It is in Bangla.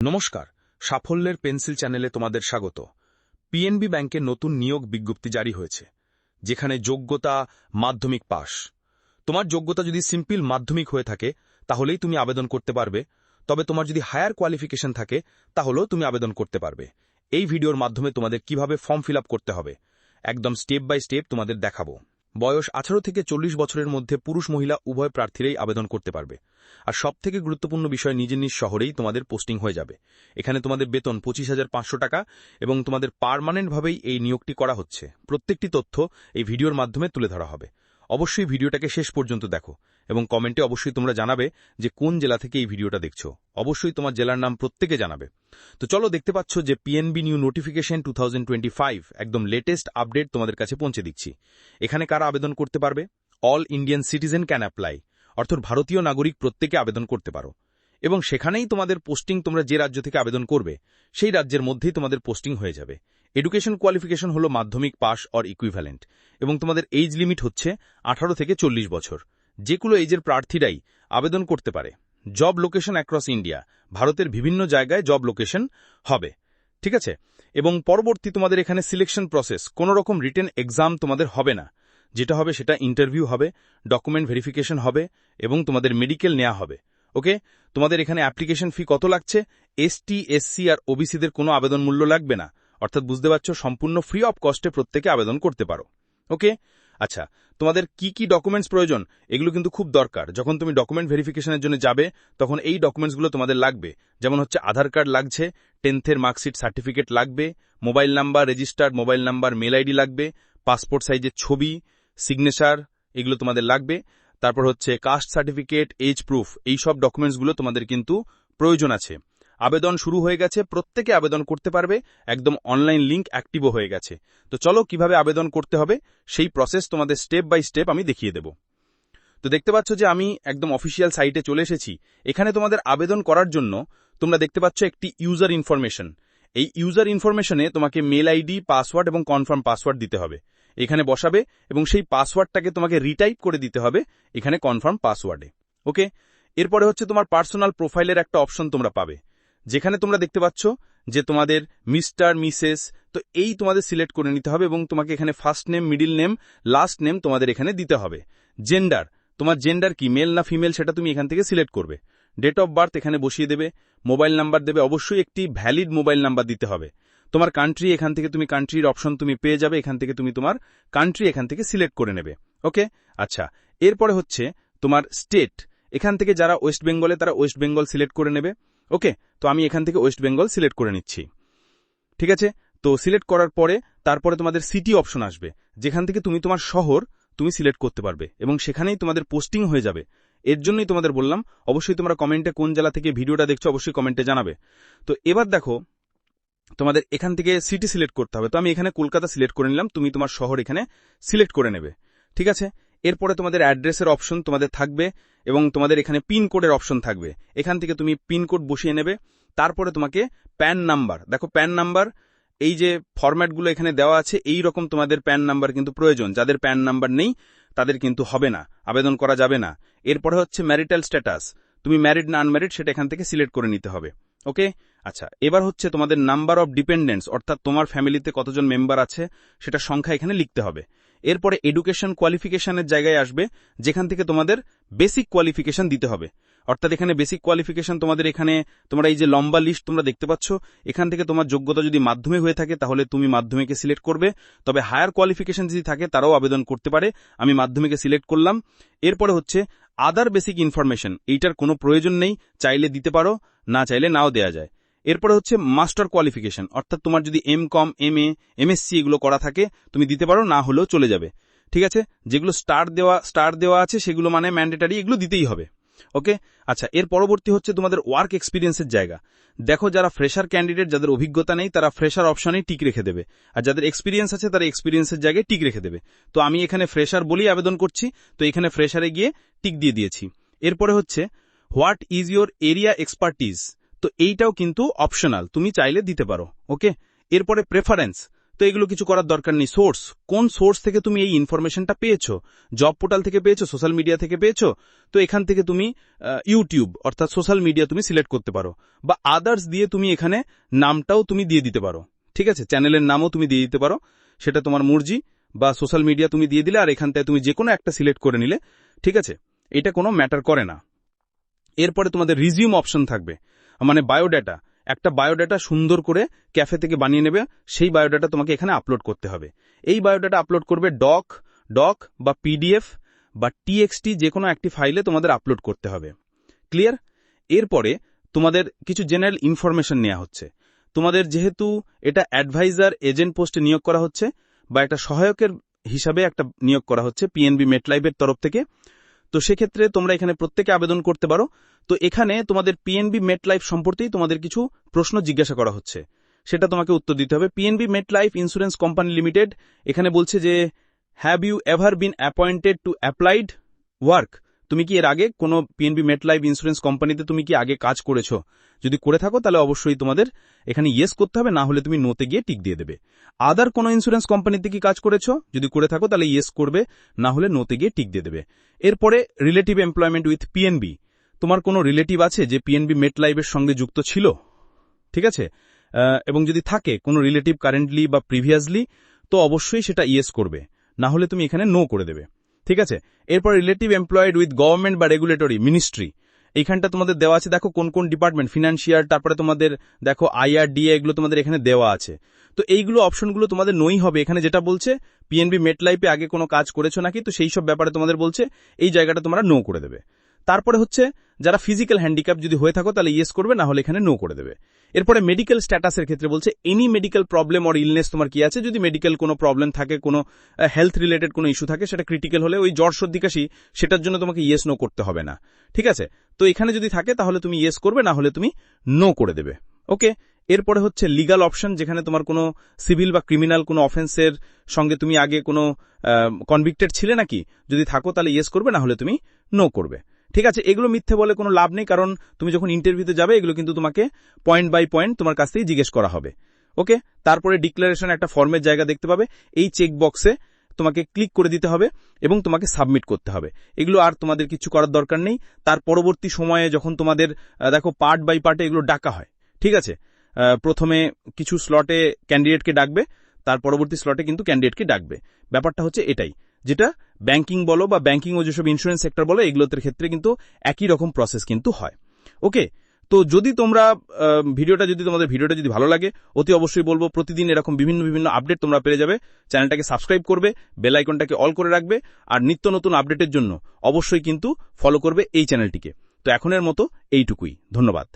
নমস্কার, সাফল্যের পেন্সিল চ্যানেলে তোমাদের স্বাগত। পিএনবি ব্যাংকের নতুন নিয়োগ বিজ্ঞপ্তি জারি হয়েছে, যেখানে যোগ্যতা, মাধ্যমিক পাস তোমার যোগ্যতা যদি সিম্পল মাধ্যমিক হয়ে থাকে, তাহলেই তুমি আবেদন করতে পারবে। তবে তোমার যদি হায়ার কোয়ালিফিকেশন থাকে, তাহলেও তুমি আবেদন করতে পারবে। এই ভিডিওর মাধ্যমে তোমাদের কীভাবে ফর্ম ফিল করতে হবে, একদম স্টেপ বাই স্টেপ তোমাদের দেখাবো। বয়স আঠারো থেকে চল্লিশ বছরের মধ্যে পুরুষ মহিলা উভয় প্রার্থীরাই আবেদন করতে পারবে। আর সবথেকে গুরুত্বপূর্ণ বিষয় নিজের নিজ শহরেই তোমাদের পোস্টিং হয়ে যাবে। এখানে তোমাদের বেতন পঁচিশ হাজার পাঁচশো টাকা এবং তোমাদের পারমানেন্টভাবেই এই নিয়োগটি করা হচ্ছে। প্রত্যেকটি তথ্য এই ভিডিওর মাধ্যমে তুলে ধরা হবে। অবশ্যই ভিডিওটাকে শেষ পর্যন্ত দেখো এবং কমেন্টে অবশ্যই তোমরা জানাবে যে কোন জেলা থেকে এই ভিডিওটা দেখছ। অবশ্যই তোমার জেলার নাম প্রত্যেকে জানাবে। তো চলো দেখতে পাচ্ছ যে পিএনবি নিউ নোটিফিকেশন টু একদম লেটেস্ট আপডেট তোমাদের কাছে পৌঁছে দিচ্ছি। এখানে কারা আবেদন করতে পারবে? All Indian citizen can apply অর্থাৎ ভারতীয় নাগরিক প্রত্যেকে আবেদন করতে পারো। এবং সেখানেই তোমাদের পোস্টিং তোমরা যে রাজ্য থেকে আবেদন করবে, সেই রাজ্যের মধ্যেই তোমাদের পোস্টিং হয়ে যাবে। এডুকেশন কোয়ালিফিকেশন হল মাধ্যমিক পাস অর ইকুইভ্যালেন্ট এবং তোমাদের এইজ লিমিট হচ্ছে আঠারো থেকে চল্লিশ বছর। যেগুলো এইজের প্রার্থীরাই আবেদন করতে পারে। জব লোকেশন অ্যাক্রস ইন্ডিয়া ভারতের বিভিন্ন জায়গায় জব লোকেশন হবে। ঠিক আছে? এবং পরবর্তী তোমাদের এখানে সিলেকশন প্রসেস কোনো রকম রিটেন এক্সাম তোমাদের হবে না। যেটা হবে সেটা ইন্টারভিউ হবে ডকুমেন্ট ভেরিফিকেশন হবে এবং তোমাদের মেডিকেল নেওয়া হবে। ওকে তোমাদের এখানে অ্যাপ্লিকেশন ফি কত লাগছে? এসটি এসসি আর ওবিসিদের কোনো আবেদন মূল্য লাগবে না। অর্থাৎ বুঝতে পারছ, সম্পূর্ণ ফ্রি অফ কস্টে প্রত্যেকে আবেদন করতে পারো। ওকে? আচ্ছা তোমাদের কি কি ডকুমেন্টস প্রয়োজন? এগুলো কিন্তু খুব দরকার। যখন তুমি ডকুমেন্ট ভেরিফিকেশনের জন্য যাবে, তখন এই ডকুমেন্টসগুলো তোমাদের লাগবে। যেমন হচ্ছে আধার কার্ড লাগছে টেন্থের মার্কশিট সার্টিফিকেট লাগবে mobile number registered mobile number mail ID লাগবে পাসপোর্ট সাইজের ছবি সিগনেচার এগুলো তোমাদের লাগবে। তারপর হচ্ছে কাস্ট সার্টিফিকেট এজ প্রুফ এই সব ডকুমেন্টসগুলো তোমাদের কিন্তু প্রয়োজন আছে। আবেদন শুরু হয়ে গেছে, প্রত্যেকে আবেদন করতে পারবে, একদম অনলাইন লিঙ্ক অ্যাক্টিভও হয়ে গেছে। তো চলো কীভাবে আবেদন করতে হবে, সেই প্রসেস তোমাদের স্টেপ বাই স্টেপ আমি দেখিয়ে দেব। তো দেখতে পাচ্ছ যে আমি একদম অফিসিয়াল সাইটে চলে এসেছি। এখানে তোমাদের আবেদন করার জন্য তোমরা দেখতে পাচ্ছ একটি ইউজার ইনফরমেশন এই ইউজার ইনফরমেশনে তোমাকে মেল আইডি পাসওয়ার্ড এবং কনফার্ম পাসওয়ার্ড দিতে হবে। এখানে বসাবে এবং সেই পাসওয়ার্ডটাকে তোমাকে রিটাইপ করে দিতে হবে এখানে কনফার্ম পাসওয়ার্ডে ওকে এরপরে হচ্ছে তোমার পার্সোনাল প্রোফাইলের একটা অপশন তোমরা পাবে। যেখানে তোমরা দেখতে পাচ্ছ যে তোমাদের মিস্টার, মিসেস, তো এই তোমাদের সিলেক্ট করে নিতে হবে এবং তোমাকে এখানে first name, middle name, last name তোমাদের এখানে দিতে হবে। জেন্ডার, তোমার জেন্ডার কি, মেল না ফিমেল, সেটা তুমি এখান থেকে সিলেক্ট করবে। ডেট অফ বার্থ এখানে বসিয়ে দেবে। মোবাইল নাম্বার দেবে, অবশ্যই একটি ভ্যালিড মোবাইল নাম্বার দিতে হবে। তোমার কান্ট্রি, এখান থেকে তুমি কান্ট্রির অপশন তুমি পেয়ে যাবে, এখান থেকে তুমি তোমার কান্ট্রি এখান থেকে সিলেক্ট করে নেবে। ওকে? আচ্ছা এরপরে হচ্ছে তোমার স্টেট। এখান থেকে যারা ওয়েস্ট বেঙ্গলে, তারা ওয়েস্ট বেঙ্গল সিলেক্ট করে নেবে। ওকে, তো আমি এখান থেকে ওয়েস্ট বেঙ্গল সিলেক্ট করে নিচ্ছি। ঠিক আছে? তো সিলেক্ট করার পরে তারপরে তোমাদের সিটি অপশন আসবে। যেখান থেকে তুমি তোমার শহর তুমি সিলেক্ট করতে পারবে এবং সেখানেই তোমাদের পোস্টিং হয়ে যাবে। এর জন্যই তোমাদের বললাম, অবশ্যই তোমরা কমেন্টে কোন জেলা থেকে ভিডিওটা দেখছ অবশ্যই কমেন্টে জানাবে। তো এবার দেখো, তোমাদের এখান থেকে সিটি সিলেক্ট করতে হবে। তো আমি এখানে কলকাতা সিলেক্ট করে নিলাম, তুমি তোমার শহর এখানে সিলেক্ট করে নেবে। ঠিক আছে? এরপরে তোমাদের অ্যাড্রেসের অপশন তোমাদের থাকবে এবং তোমাদের এখানে পিনকোডের অপশন থাকবে। এখান থেকে তুমি পিনকোড বসিয়ে নেবে। তারপরে তোমাকে প্যান নাম্বার, দেখো প্যান নাম্বার, এই যে ফরম্যাটগুলো এখানে দেওয়া আছে, এই রকম তোমাদের প্যান নাম্বার কিন্তু প্রয়োজন। যাদের প্যান নাম্বার নেই, তাদের কিন্তু হবে না, আবেদন করা যাবে না। এরপরে হচ্ছে ম্যারিটাল স্ট্যাটাস, তুমি ম্যারিড না আনম্যারিড সেটা এখান থেকে সিলেক্ট করে নিতে হবে। ওকে? আচ্ছা এবার হচ্ছে তোমাদের নাম্বার অফ ডিপেন্ডেন্স অর্থাৎ তোমার ফ্যামিলিতে কতজন মেম্বার আছে সেটা সংখ্যা এখানে লিখতে হবে। এরপরে এডুকেশন কোয়ালিফিকেশনের জায়গায় আসবে, যেখান থেকে তোমাদের বেসিক কোয়ালিফিকেশন দিতে হবে। অর্থাৎ এখানে বেসিক কোয়ালিফিকেশন তোমাদের এখানে, তোমরা এই যে লম্বা লিস্ট তোমরা দেখতে পাচ্ছ, এখান থেকে তোমার যোগ্যতা যদি মাধ্যমে হয়ে থাকে, তাহলে তুমি মাধ্যমিকে সিলেক্ট করবে। তবে হায়ার কোয়ালিফিকেশন যদি থাকে, তারাও আবেদন করতে পারে। আমি মাধ্যমিকে সিলেক্ট করলাম। এরপরে হচ্ছে আদার বেসিক ইনফরমেশন এইটার কোনো প্রয়োজন নেই, চাইলে দিতে পারো, না চাইলে নাও দেয়া যায়। এরপরে হচ্ছে মাস্টার কোয়ালিফিকেশন। অর্থাৎ তোমার যদি M com, M A MSc এগুলো করা থাকে, তুমি দিতে পারো, না হলেও চলে যাবে। ঠিক আছে? যেগুলো স্টার দেওয়া স্টার দেওয়া আছে, সেগুলো মানে ম্যান্ডেটারি এগুলো দিতেই হবে। ওকে? আচ্ছা এর পরবর্তী হচ্ছে তোমাদের ওয়ার্ক এক্সপিরিয়েন্সের জায়গা। দেখো, যারা ফ্রেশার ক্যান্ডিডেট যাদের অভিজ্ঞতা নেই, তারা ফ্রেশার অপশনেই টিক রেখে দেবে। আর যাদের এক্সপিরিয়েন্স আছে, তারা এক্সপিরিয়েন্সের জায়গায় টিক রেখে দেবে। তো আমি এখানে ফ্রেশার বলেই আবেদন করছি, তো এখানে ফ্রেশারে গিয়ে টিক দিয়ে দিয়েছি। এরপরে হচ্ছে what is your area expertise তো এইটাও কিন্তু অপশনাল তুমি চাইলে দিতে পারো ওকে এরপরে প্রেফারেন্স তো এগুলো কিছু করার দরকার নেই। সোর্স কোন সোর্স থেকে তুমি এই ইনফরমেশনটা পেয়েছ? জব পোর্টাল থেকে পেয়েছ? সোশ্যাল মিডিয়া থেকে পেয়েছ? তো এখান থেকে তুমি ইউটিউব অর্থাৎ সোশ্যাল মিডিয়া তুমি সিলেক্ট করতে পারো, বা আদার্স দিয়ে তুমি এখানে নামটাও তুমি দিয়ে দিতে পারো, ঠিক আছে? চ্যানেলের নামও তুমি দিয়ে দিতে পারো, সেটা তোমার মর্জি, বা সোশ্যাল মিডিয়া তুমি দিয়ে দিলে, আর এখান থেকে তুমি যে কোনো একটা সিলেক্ট করে নিলে, ঠিক আছে? এটা কোনো ম্যাটার করে না। এরপরে তোমাদের রিজিউম অপশন থাকবে। মানে বায়োডাটা একটা বায়োডাটা সুন্দর করে ক্যাফে থেকে বানিয়ে নেবে, সেই বায়োডাটা তোমাকে এখানে আপলোড করতে হবে। এই বায়োডাটা আপলোড করবে ডক ডক বা পিডিএফ বা টিএক্সটি যে কোনো একটি ফাইলে তোমাদের আপলোড করতে হবে। ক্লিয়ার এরপরে তোমাদের কিছু জেনারেল ইনফরমেশন নেওয়া হচ্ছে। তোমাদের যেহেতু এটা অ্যাডভাইজার এজেন্ট পোস্টে নিয়োগ করা হচ্ছে, বা একটা সহায়কের হিসাবে একটা নিয়োগ করা হচ্ছে পিএনবি মেটলাইভের তরফ থেকে তো সেক্ষেত্রে তোমরা এখানে প্রত্যেকে আবেদন করতে পারো। তো এখানে তোমাদের পিএনবি মেট লাইফ সম্পর্কেই তোমাদের কিছু প্রশ্ন জিজ্ঞাসা করা হচ্ছে। সেটা তোমাকে উত্তর দিতে হবে। PNB Met Life insurance company limited এখানে বলছে যে have you ever been appointed to applied work তুমি কি এর আগে কোনো পিএনবি মেট লাইফ ইন্স্যুরেন্স কোম্পানিতে তুমি কি আগে কাজ করেছ? যদি করে থাকো, তাহলে অবশ্যই তোমাদের এখানে ইয়েস করতে হবে, না হলে তুমি নোতে গিয়ে টিক দিয়ে দেবে। আদার কোনো ইন্স্যুরেন্স কোম্পানিতে কি কাজ করেছ? যদি করে থাকো, তাহলে ইয়েস করবে, না হলে নোতে গিয়ে টিক দিয়ে দেবে। এরপরে রিলেটিভ এমপ্লয়মেন্ট উইথ পিএনবি তোমার কোনো রিলেটিভ আছে যে পিএনবি মেট লাইভের সঙ্গে যুক্ত ছিল? ঠিক আছে? এবং যদি থাকে কোনো রিলেটিভ কারেন্টলি বা প্রিভিয়াসলি তো অবশ্যই সেটা ইয়েস করবে। না হলে তুমি এখানে নো করে দেবে। ঠিক আছে? এরপর রিলেটিভ এমপ্লয়েড উইথ গভর্নমেন্ট বা রেগুলেটরি মিনিস্ট্রি এইখানটা তোমাদের দেওয়া আছে, দেখো কোন কোন ডিপার্টমেন্ট ফিনান্সিয়াল তারপরে তোমাদের, দেখো আইআরডিএ এগুলো তোমাদের এখানে দেওয়া আছে। তো এইগুলো অপশনগুলো তোমাদের নই হবে। এখানে যেটা বলছে পিএনবি মেট লাইফে আগে কোনো কাজ করেছ নাকি? তো সেই সব ব্যাপারে তোমাদের বলছে, এই জায়গাটা তোমরা নো করে দেবে। তারপরে হচ্ছে, যারা ফিজিক্যাল হ্যান্ডিক্যাপ যদি হয়ে থাকো, তাহলে ইয়েস করবে, না হলে এখানে নো করে দেবে। এরপরে মেডিকেল স্ট্যাটাসের ক্ষেত্রে বলছে any medical problem or illness তোমার কি আছে? যদি মেডিকেল কোনো প্রবলেম থাকে, কোনো হেলথ রিলেটেড কোনো ইস্যু থাকে, সেটা ক্রিটিক্যাল হলে ওই জ্বর সর্দি কাশি, সেটার জন্য তোমাকে ইয়েস নো করতে হবে না। ঠিক আছে? তো এখানে যদি থাকে, তাহলে তুমি ইয়েস করবে, না হলে তুমি নো করে দেবে। ওকে? এরপরে হচ্ছে লিগাল অপশন যেখানে তোমার কোনো সিভিল বা ক্রিমিনাল কোনো অফেন্সের সঙ্গে তুমি আগে কোনো কনভিক্টেড ছিলে নাকি? যদি থাকো, তাহলে ইয়েস করবে, না হলে তুমি নো করবে। ঠিক আছে, এগুলো মিথ্যে বলে কোনো লাভ নেই, কারণ তুমি যখন ইন্টারভিউতে যাবে, এগুলো কিন্তু তোমাকে পয়েন্ট বাই পয়েন্ট তোমার কাছ থেকেই জিজ্ঞেস করা হবে। ওকে তারপরে ডিক্লারেশন একটা ফর্মের জায়গা দেখতে পাবে। এই চেক বক্সে তোমাকে ক্লিক করে দিতে হবে এবং তোমাকে সাবমিট করতে হবে। এগুলো আর তোমাদের কিছু করার দরকার নেই। তার পরবর্তী সময়ে যখন তোমাদের দেখো পার্ট বাই পার্টে এগুলো ডাকা হয়। ঠিক আছে? প্রথমে কিছু স্লটে ক্যান্ডিডেটকে ডাকবে, তার পরবর্তী স্লটে কিন্তু ক্যান্ডিডেটকে ডাকবে। ব্যাপারটা হচ্ছে এটাই। যেটা ব্যাংকিং বলো বা ব্যাংকিং ও যেসব ইন্স্যুরেন্স সেক্টর বলো এগুলোর ক্ষেত্রে কিন্তু একই রকম প্রসেস কিন্তু হয়। ওকে তো যদি তোমরা ভিডিওটা যদি তোমাদের, ভিডিওটা যদি ভালো লাগে, অতি অবশ্যই বলব প্রতিদিন এরকম বিভিন্ন বিভিন্ন আপডেট তোমরা পেয়ে যাবে। চ্যানেলটাকে সাবস্ক্রাইব করবে বেল আইকনটাকে অল করে রাখবে, আর নিত্য নতুন আপডেটের জন্য অবশ্যই কিন্তু ফলো করবে এই চ্যানেলটিকে। তো এখনের মতো এইটুকুই। ধন্যবাদ।